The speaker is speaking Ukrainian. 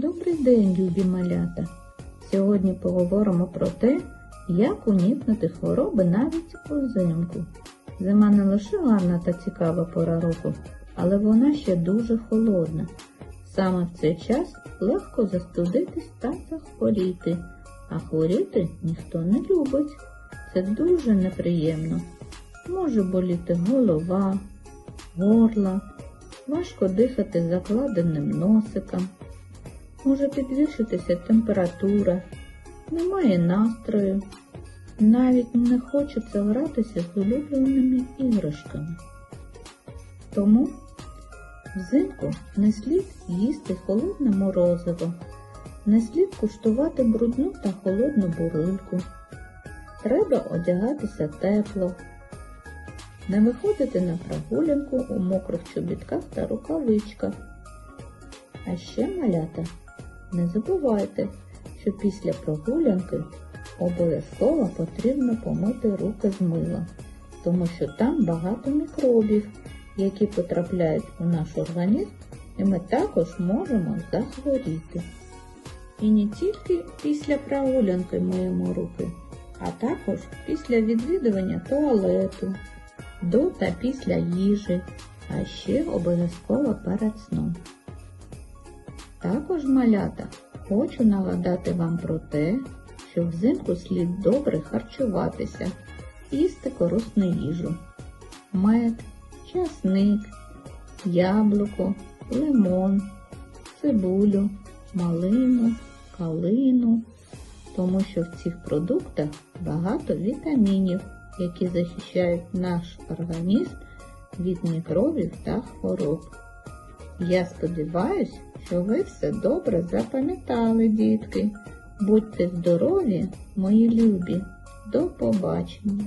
Добрий день, любі малята! Сьогодні поговоримо про те, як уникнути хвороби навіть узимку. Зима не лише гарна та цікава пора року, але вона ще дуже холодна. Саме в цей час легко застудитись та захворіти, а хворіти ніхто не любить. Це дуже неприємно. Може боліти голова, горло, важко дихати закладеним носиком. Може підвищитися температура, немає настрою, навіть не хочеться гратися з улюбленими іграшками. Тому взимку не слід їсти холодне морозиво, не слід куштувати брудну та холодну бурильку. Треба одягатися тепло, не виходити на прогулянку у мокрих чобітках та рукавичках. А ще малята. Не забувайте, що після прогулянки обов'язково потрібно помити руки з милом, тому що там багато мікробів, які потрапляють у наш організм, і ми також можемо захворіти. І не тільки після прогулянки миємо руки, а також після відвідування туалету, до та після їжі, а ще обов'язково перед сном. Також, малята, хочу нагадати вам про те, що взимку слід добре харчуватися, їсти корисну їжу, мед, часник, яблуко, лимон, цибулю, малину, калину, тому що в цих продуктах багато вітамінів, які захищають наш організм від мікробів та хвороб. Я сподіваюся, що ви все добре запам'ятали, дітки. Будьте здорові, мої любі. До побачення!